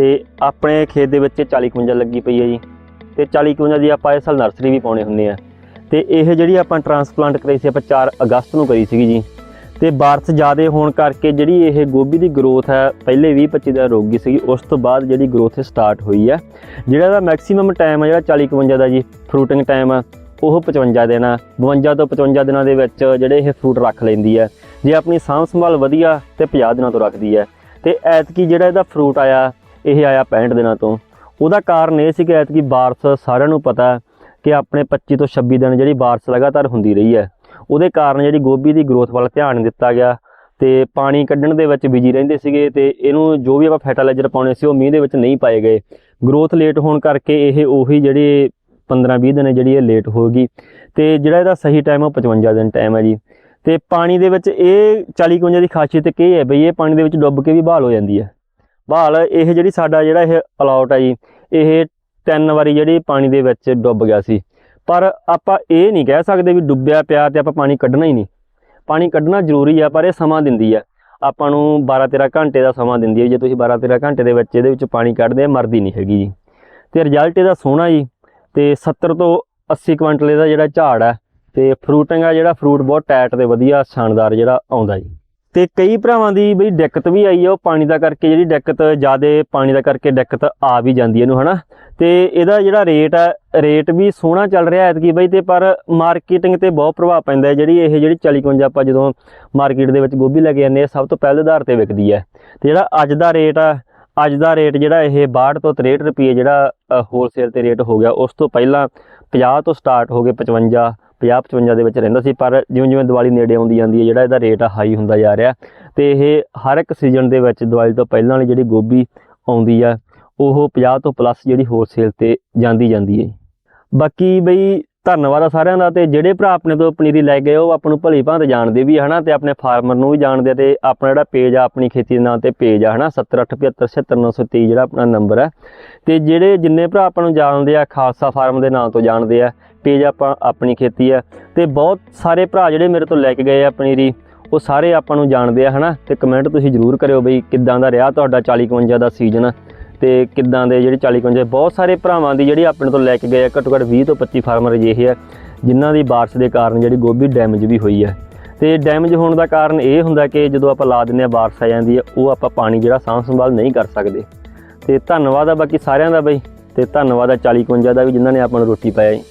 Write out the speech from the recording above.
ਤੇ ਆਪਣੇ ਖੇਤ ਦੇ ਵਿੱਚ 40 51 ਲੱਗੀ ਪਈ ਹੈ ਜੀ। ਤੇ 40 51 ਦੀ ਆਪਾਂ ਇਸ ਸਾਲ ਨਰਸਰੀ ਵੀ ਪਾਉਣੇ ਹੁੰਦੇ ਆ। ਤੇ ਇਹ ਜਿਹੜੀ ਆਪਾਂ ਟਰਾਂਸਪਲਾਂਟ ਕਰਾਈ ਸੀ, ਆਪਾਂ 4 ਅਗਸਤ ਨੂੰ ਕਰੀ ਸੀਗੀ ਜੀ। ਤੇ ਬਾਰਸ਼ ਜ਼ਿਆਦੇ ਹੋਣ ਕਰਕੇ ਜਿਹੜੀ ਇਹ ਗੋਭੀ ਦੀ ਗਰੋਥ ਹੈ, ਪਹਿਲੇ 20 25 ਦਿਨ ਰੋਗੀ ਸੀਗੀ, ਉਸ ਤੋਂ ਬਾਅਦ ਜਿਹੜੀ ਗਰੋਥ ਸਟਾਰਟ ਹੋਈ ਹੈ। ਜਿਹੜਾ ਦਾ ਮੈਕਸਿਮਮ ਟਾਈਮ ਹੈ ਜਿਹੜਾ 40 51 ਦਾ ਜੀ ਫਰੂਟਿੰਗ ਟਾਈਮ ਆ, ਉਹ 55 ਦਿਨ ਆ। 52 ਤੋਂ 55 ਦਿਨਾਂ ਦੇ ਵਿੱਚ ਜਿਹੜੇ ਇਹ ਫਰੂਟ ਰੱਖ ਲੈਂਦੀ ਹੈ। ਜੇ ਆਪਣੀ ਸਾਂਭ ਸੰਭਾਲ ਵਧੀਆ ਤੇ 50 ਦਿਨਾਂ ਤੋਂ ਰੱਖਦੀ ਹੈ। ਤੇ ਐਤਕੀ ਜਿਹੜਾ ਇਹਦਾ ਫਰੂਟ ਆਇਆ ਇਹ ਆਇਆ 65 ਦਿਨਾਂ ਤੋਂ। ਉਹਦਾ ਕਾਰਨ ਇਹ ਸੀ ਕਿ ਐਤਕੀ ਬਾਰਿਸ਼ ਸਾਰਿਆਂ ਨੂੰ ਪਤਾ ਕਿ ਆਪਣੇ 25 ਤੋਂ 26 ਦਿਨ ਜਿਹੜੀ ਬਾਰਿਸ਼ ਲਗਾਤਾਰ ਹੁੰਦੀ ਰਹੀ ਹੈ। ਉਹਦੇ ਕਾਰਨ ਜਿਹੜੀ ਗੋਭੀ ਦੀ ਗਰੋਥ ਵੱਲ ਧਿਆਨ ਨਹੀਂ ਦਿੱਤਾ ਗਿਆ ਤੇ ਪਾਣੀ ਕੱਢਣ ਦੇ ਵਿੱਚ ਬਿਜ਼ੀ ਰਹਿੰਦੇ ਸੀਗੇ ਤੇ ਇਹਨੂੰ ਜੋ ਵੀ ਆਪਾਂ ਫਰਟੀਲਾਈਜ਼ਰ ਪਾਉਣੇ ਸੀ ਉਹ ਮੀਂਹ ਦੇ ਵਿੱਚ ਨਹੀਂ ਪਾਏ ਗਏ। ਗਰੋਥ ਲੇਟ ਹੋਣ ਕਰਕੇ ਇਹ ਉਹੀ ਜਿਹੜੀ 15-20 ਦਿਨ ਜਿਹੜੀ ਇਹ ਲੇਟ ਹੋ ਗਈ ਤੇ ਜਿਹੜਾ ਇਹਦਾ ਸਹੀ ਟਾਈਮ ਉਹ 55 ਦਿਨ ਟਾਈਮ ਹੈ ਜੀ। ਤੇ ਪਾਣੀ ਦੇ ਵਿੱਚ ਇਹ 40 51 ਦੀ ਖਾਸੀਅਤ ਕੀ ਹੈ ਬਈ ਇਹ ਪਾਣੀ ਦੇ ਵਿੱਚ ਡੁੱਬ ਕੇ ਵੀ ਬਹਾਲ ਹੋ ਜਾਂਦੀ ਹੈ। ਬਹਾਲ ਇਹ ਜਿਹੜੀ ਸਾਡਾ ਜਿਹੜਾ ਇਹ ਅਲਾਟ ਹੈ ਜੀ, ਇਹ ਤਿੰਨ ਵਾਰੀ ਜਿਹੜੀ ਪਾਣੀ ਦੇ ਵਿੱਚ ਡੁੱਬ ਗਿਆ ਸੀ। ਪਰ ਆਪਾਂ ਇਹ ਨਹੀਂ ਕਹਿ ਸਕਦੇ ਵੀ ਡੁੱਬਿਆ ਪਿਆ ਤੇ ਆਪਾਂ ਪਾਣੀ ਕੱਢਣਾ ਹੀ ਨਹੀਂ। ਪਾਣੀ ਕੱਢਣਾ ਜ਼ਰੂਰੀ ਆ, ਪਰ ਇਹ ਸਮਾਂ ਦਿੰਦੀ ਆ। ਆਪਾਂ ਨੂੰ 12-13 ਘੰਟੇ ਦਾ ਸਮਾਂ ਦਿੰਦੀ ਹੈ ਜੇ। ਤੁਸੀਂ 12-13 ਘੰਟੇ ਦੇ ਵਿੱਚ ਇਹਦੇ ਵਿੱਚ ਪਾਣੀ ਕੱਢਦੇ ਆ, ਮਰਦੀ ਨਹੀਂ ਹੈਗੀ ਜੀ। ਤੇ ਰਿਜ਼ਲਟ ਇਹਦਾ ਸੋਹਣਾ ਜੀ, ਤੇ 70 ਤੋਂ 80 ਕੁਇੰਟਲ ਇਹਦਾ ਜਿਹੜਾ ਝਾੜ ਹੈ ਤੇ ਫਰੂਟਿੰਗ ਆ ਜਿਹੜਾ ਫਰੂਟ ਬਹੁਤ ਟਾਈਟ ਤੇ ਵਧੀਆ ਸ਼ਾਨਦਾਰ ਜਿਹੜਾ ਆਉਂਦਾ ਜੀ। ਤੇ ਕਈ ਭਰਾਵਾਂ ਦੀ ਬਈ ਦਿੱਕਤ ਵੀ ਆਈ ਆ, ਉਹ ਪਾਣੀ ਦਾ ਕਰਕੇ ਜਿਹੜੀ ਦਿੱਕਤ, ਜ਼ਿਆਦਾ ਪਾਣੀ ਦਾ ਕਰਕੇ ਦਿੱਕਤ ਆ ਵੀ ਜਾਂਦੀ ਹੈ ਇਹਨੂੰ, ਹਨਾ? ਤੇ ਇਹਦਾ ਜਿਹੜਾ ਰੇਟ ਹੈ ਰੇਟ ਵੀ ਸੋਹਣਾ ਚੱਲ ਰਿਹਾ ਐਤਕੀ ਬਈ, ਤੇ ਪਰ ਮਾਰਕੀਟਿੰਗ ਤੇ ਬਹੁਤ ਪ੍ਰਭਾਵ ਪੈਂਦਾ ਜਿਹੜੀ ਇਹ ਜਿਹੜੀ 40 51 ਆਪਾਂ ਜਦੋਂ ਮਾਰਕੀਟ ਦੇ ਵਿੱਚ ਗੋਭੀ ਲੈ ਕੇ ਜਾਂਦੇ ਆ ਸਭ ਤੋਂ ਪਹਿਲੇ ਆਧਾਰ ਤੇ ਵਿਕਦੀ ਹੈ ਤੇ ਜਿਹੜਾ ਅੱਜ ਦਾ ਰੇਟ ਆ, ਅੱਜ ਦਾ ਰੇਟ ਜਿਹੜਾ ਇਹ 62 ਤੋਂ 63 ਰੁਪਏ ਜਿਹੜਾ ਹੋਲਸੇਲ ਤੇ ਰੇਟ ਹੋ ਗਿਆ, ਉਸ ਤੋਂ ਪਹਿਲਾਂ 50 ਤੋਂ ਸਟਾਰਟ ਹੋ ਗਏ 55 50 55 ਦੇ ਵਿੱਚ ਰਹਿੰਦਾ ਸੀ, ਪਰ ਜਿਵੇਂ ਜਿਵੇਂ ਦੀਵਾਲੀ ਨੇੜੇ ਆਉਂਦੀ ਜਾਂਦੀ ਹੈ, ਜਿਹੜਾ ਇਹਦਾ ਰੇਟ ਆ ਹਾਈ ਹੁੰਦਾ ਜਾ ਰਿਹਾ ਤੇ ਇਹ ਹਰ ਇੱਕ ਸੀਜ਼ਨ ਦੇ ਵਿੱਚ ਦੀਵਾਲੀ ਤੋਂ ਪਹਿਲਾਂ ਵਾਲੀ ਜਿਹੜੀ ਗੋਭੀ ਆਉਂਦੀ ਆ, ਉਹ 50 ਤੋਂ ਪਲੱਸ ਜਿਹੜੀ ਹੋਲਸੇਲ ਤੇ ਜਾਂਦੀ ਜਾਂਦੀ ਹੈ। ਬਾਕੀ ਬਈ ਧੰਨਵਾਦ ਆ ਸਾਰਿਆਂ ਦਾ ਤੇ ਜਿਹੜੇ ਭਰਾ ਆਪਣੇ ਤੋਂ ਪਨੀਰੀ ਲੈ ਗਏ, ਉਹ ਆਪਾਂ ਨੂੰ ਭਲੀ ਭਾਂਤ ਜਾਣਦੇ ਵੀ ਆ, ਹਨਾ? ਤੇ ਆਪਣੇ ਫਾਰਮਰ ਨੂੰ ਵੀ ਜਾਣਦੇ ਆ ਤੇ ਆਪਣਾ ਜਿਹੜਾ ਪੇਜ ਆ, ਆਪਣੀ ਖੇਤੀ ਦੇ ਨਾਂ ਤੇ ਪੇਜ ਆ, ਹਨਾ? 7875779923 ਜਿਹੜਾ ਆਪਣਾ ਨੰਬਰ ਹੈ ਤੇ ਜਿਹੜੇ ਜਿੰਨੇ ਭਰਾ ਆਪਾਂ ਨੂੰ ਜਾਣਦੇ ਆ, ਖਾਲਸਾ ਫਾਰਮ ਦੇ ਨਾਂ ਤੋਂ ਜਾਣਦੇ ਆ ਪੇਜ ਆਪਾਂ, ਆਪਣੀ ਖੇਤੀ ਆ। ਤੇ ਬਹੁਤ ਸਾਰੇ ਭਰਾ ਜਿਹੜੇ ਮੇਰੇ ਤੋਂ ਲੈ ਕੇ ਗਏ ਆ ਪਨੀਰੀ, ਉਹ ਸਾਰੇ ਆਪਾਂ ਨੂੰ ਜਾਣਦੇ ਆ, ਹਨਾ? ਤੇ ਕਮੈਂਟ ਤੁਸੀਂ ਜਰੂਰ ਕਰਿਓ ਬਈ ਕਿੱਦਾਂ ਦਾ ਰਿਹਾ ਤੁਹਾਡਾ 40 51 ਦਾ ਸੀਜ਼ਨ ਤੇ ਕਿੱਦਾਂ ਦੇ ਜਿਹੜੇ 40 51 ਬਹੁਤ ਸਾਰੇ ਭਰਾਵਾਂ ਦੀ ਜਿਹੜੀ ਆਪਣੇ ਤੋਂ ਲੈ ਕੇ ਗਏ ਆ, ਘੱਟੋ ਘੱਟ 20 ਤੋਂ 25 ਫਾਰਮਰ ਅਜਿਹੇ ਆ, ਜਿਨ੍ਹਾਂ ਦੀ ਬਾਰਿਸ਼ ਦੇ ਕਾਰਨ ਜਿਹੜੀ ਗੋਭੀ ਡੈਮੇਜ ਵੀ ਹੋਈ ਹੈ ਤੇ ਡੈਮੇਜ ਹੋਣ ਦਾ ਕਾਰਨ ਇਹ ਹੁੰਦਾ ਕਿ ਜਦੋਂ ਆਪਾਂ ਲਾ ਦਿੰਦੇ ਆ, ਬਾਰਿਸ਼ ਆ ਜਾਂਦੀ ਹੈ ਉਹ ਆਪਾਂ ਪਾਣੀ ਜਿਹੜਾ ਸਾਂਭ ਸੰਭਾਲ ਨਹੀਂ ਕਰ ਸਕਦੇ। ਤੇ ਧੰਨਵਾਦ ਆ ਬਾਕੀ ਸਾਰਿਆਂ ਦਾ ਬਈ, ਤੇ ਧੰਨਵਾਦ ਆ 40 51 ਦਾ ਵੀ ਜਿਨ੍ਹਾਂ ਨੇ ਆਪਾਂ ਨੂੰ ਰੋਟੀ ਪਾਇਆ ਜੀ